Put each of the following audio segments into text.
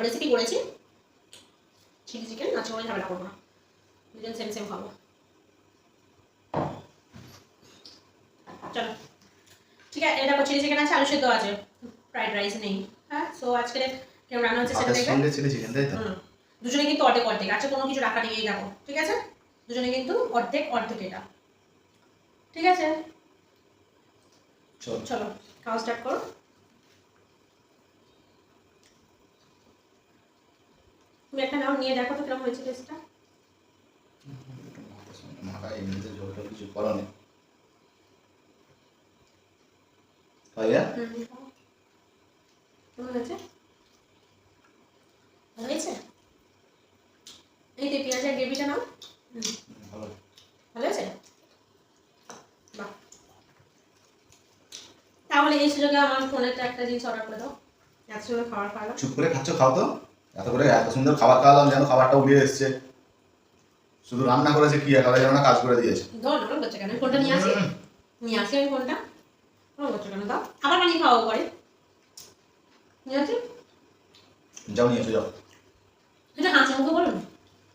ভালো রেসিপি করেছি। Chilli chicken আজকে কোনো ঝামেলা করব না। দুজন সেম সেম খাব। চলো। ঠিক আছে এটা চিলি চিকেন আছে আলু সেদ্ধ আছে। ফ্রাইড রাইস নেই। হ্যাঁ সো আজকে কেমন রান্না হচ্ছে সেটা ভাতের চিলি চিকেন তাই তো? দুজনে কিন্তু অর্ধেক অর্ধেক। আছে কোনো কিছু রাখা নেই এই দেখো। ঠিক আছে? দুজনে কিন্তু অর্ধেক অর্ধেক এটা। ঠিক আছে? চল। চলো খাওয়া স্টার্ট করো। তুমি একটা নাও নিয়ে দেখো তো কীরকম হয়েছে টেস্টটা মাথা এমনিতে কিছু করো নি ভাইয়া? কেমন হয়েছে? ভালো এই যে পেঁয়াজের গ্রেভিটা নাও। ভালো ভালো হয়েছে? বাহ। তাহলে এই সুযোগে আমার ফোনেতে একটা জিনিস অর্ডার করে দাও। এত খাবার খাওয়ালো চুপ করে খাচ্ছ খাও তো। এত করে এত সুন্দর খাবার খাওয়ালাম যেন খাবারটা উড়িয়ে এসছে। শুধু রান্না করেছে কি একেবারে যেন কাজ করে দিয়েছে। না নিয়ে আসি? নিয়ে আসি আমি দাও। আবার পরে। নিয়ে আসি? যাও নিয়ে এসে যাও। এটা হাসি মুখে বলুন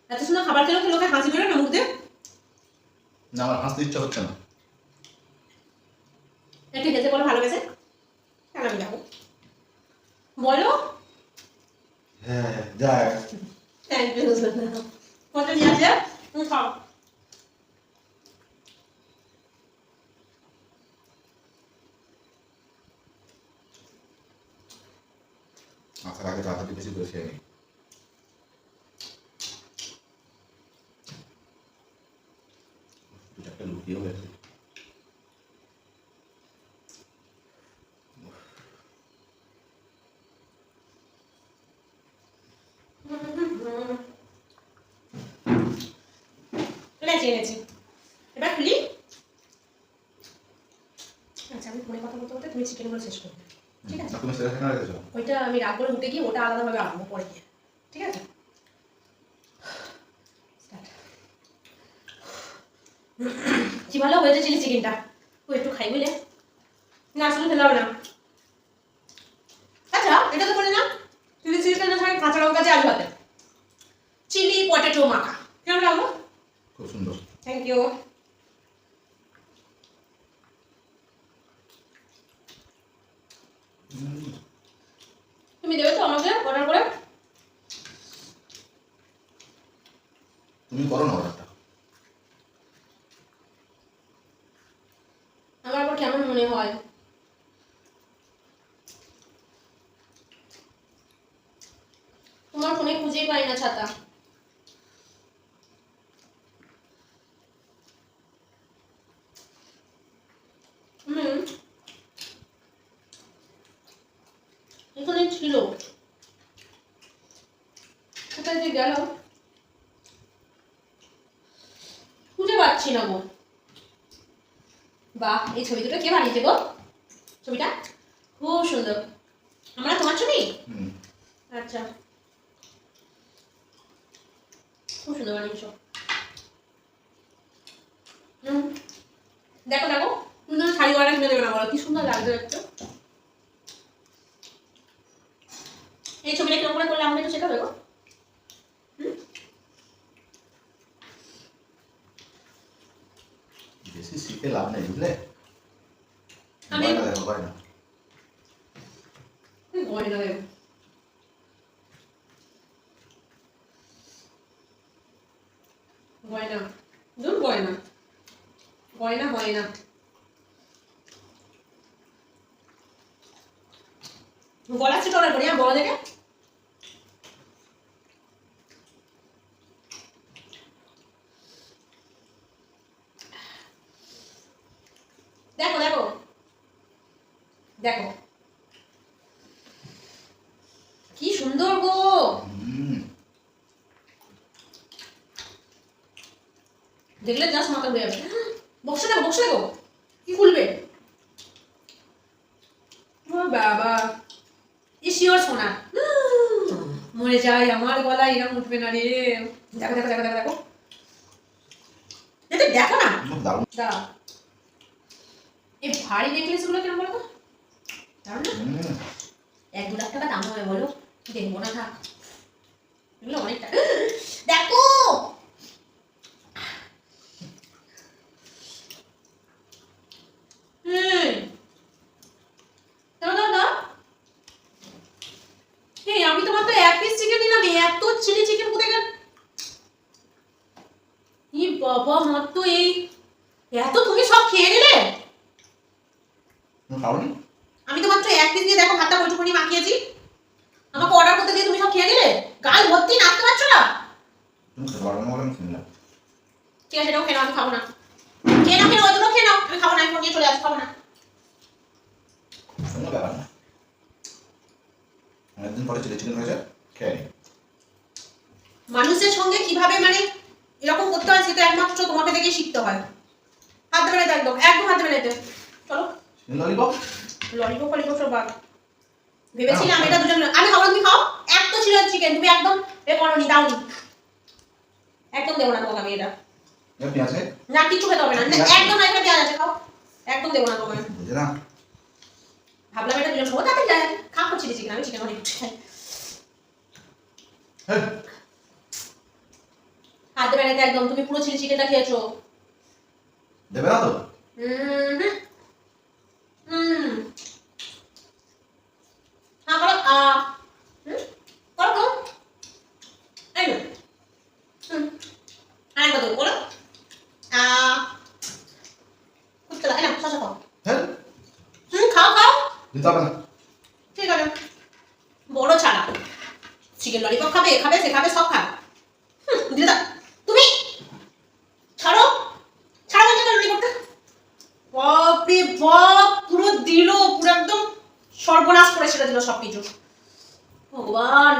এত সুন্দর খাবার খেলেও কি লোকে হাসি বেরোয় না মুখ দিয়ে? না আমার হাসতে ইচ্ছা হচ্ছে না। একটু হেসে বলো ভালো গেছে কেন আমি যাব? বলো। হ্যাঁ যাক থ্যাংক ইউ ফোনটা নিয়ে আসে তুমি খাও। আসার আগে তাড়াতাড়ি বেশি করে খেয়ে নিই একটা লুকিয়েও গেছে। এনেছি এবার খুলি। আচ্ছা আমি ফোনে কথা বলতে বলতে তুমি চিকেনগুলো শেষ করবে। ঠিক আছে? ওইটা আমি রাগ করে উঠে গিয়ে ওটা আলাদাভাবে আনব পরে গিয়ে। ঠিক আছে? কি ভালো হয়েছে চিলি চিকেনটা? ও একটু খাই বুঝলে না আসলে খেতে হবে না। আচ্ছা এটা তো বলে না। চিলি চিকেনের সঙ্গে কাঁচা লঙ্কা দিয়ে আলু ভাতে। চিলি পটেটো মাখা। কেমন লাগল? খুব সুন্দর থ্যাংক ইউ তুমি দেবে তো আমাকে অর্ডার করে তুমি করো না অর্ডারটা আমার আবার কেমন মনে হয় তোমার ফোনে খুঁজেই পাই না ছাতা হুম এখানে ছিল কোথায় যে গেল? খুঁজে পাচ্ছি না গো। বাহ এই ছবি দুটো কে বানিয়েছে গো? ছবিটা? খুব সুন্দর। আমরা তোমার ছবি? আচ্ছা। খুব সুন্দর বানিয়েছো। দেখো দেখো। তুমি তো শাড়ি গড়া কিনে দেবে না বলো? কি সুন্দর লাগছে দেখতে। এই ছবিটা কীরকম করে করলে আমাকে একটু শেখাবে গো বেশি শিখে লাভ নেই বুঝলে গয়না দেখো গয়না গয়না দেবো গয়না দূর গয়না গয়না হয় না গলা ছোট করি বড় দেখে দেখো দেখো দেখো। কি সুন্দর গো। দেখলে জাস্ট মাথা ঘুরে যাবে। বক্সে দেখো বক্সে দেখো। কি খুলবে? বাবা। ইসিওর সোনা। মরে যাই আমার গলা এরকম উঠবে না রে। দেখো দেখো দেখো দেখো দেখো। দেখো না। দাঁড়াও। এই ভারী নেকলেসগুলো কেন বলো তো দারুণ না হুম এক দু লাখ টাকা দাম হবে বলো। দেখব না থাক। এগুলো অনেকটা দেখো! আমি তো মাত্র এক পিস চিকেন নিলাম। এত চিলি চিকেন কোথায় গেল? বাবা মাত্র এই এত তুমি সব খেয়ে নিলে? খাওনি? আমি তো মাত্র এক দিয়ে দেখো ভাতটা ওইটুকুনি মাখিয়েছি। আমাকে অর্ডার করতে দিয়ে তুমি সব খেয়ে নিলে গাল ভর্তি নাচতে পারছ না? আমি ঠিক আছে এটাও খেয়ে আমি খাব না। খেয়ে নাও খেয়ে নাও ওইগুলো খেয়ে নাও। আমি খাব না আমি নিয়ে চলে আসব খাব না। কোনো ব্যাপার না। অনেকদিন পরে চিলি চিকেন হয়েছে খেয়ে মানুষের সঙ্গে কীভাবে মানে এরকম করতে হয় সেটা একমাত্র তোমাকে দেখে শিখতে হয়। হাত ধরে একদম একদম হাত না চলো। ললিপপ ললিপপ সব বাদ। ভেবেছিলাম এটা দুজন আমি খাব তুমি খাও। এক তো ছিল চিকেন তুমি একদম এ করনি দাওনি। একদম দেবো না তোমাকে আমি এটা। এর পেঁয়াজ খাই? না কিচ্ছু খেতে হবে না। না, একদম না এখানে দেওয়া আছে খাও। একদম দেবো না তোমাকে। ভাবলাম এটা দুজন খাব। তাতে খাব চিলি চিকেন আমি চিকেন অনেক হাত এতে একদম। তুমি পুরো চিলি চিকেনটা খেয়েছো। দেবে না তো? হুম। হুম। হ্যাঁ করো আ করো করো এই নো হুম আরেকবার দেবো করো আ কুত্তলা এই না শশা খাও হ্যাঁ হুম খাও খাও দিতে হবে না ঠিক আছে বড় ছাড়া চিকেন ললিপপ খাবে এ খাবে সে খাবে সব খাবে হুম দিদা তুমি ছাড়ো ছাড়ো বলছি ললিপপটা বাপরে বাপ পুরো দিল পুরো একদম সর্বনাশ করে ছেড়ে দিল সব কিছু ভগবান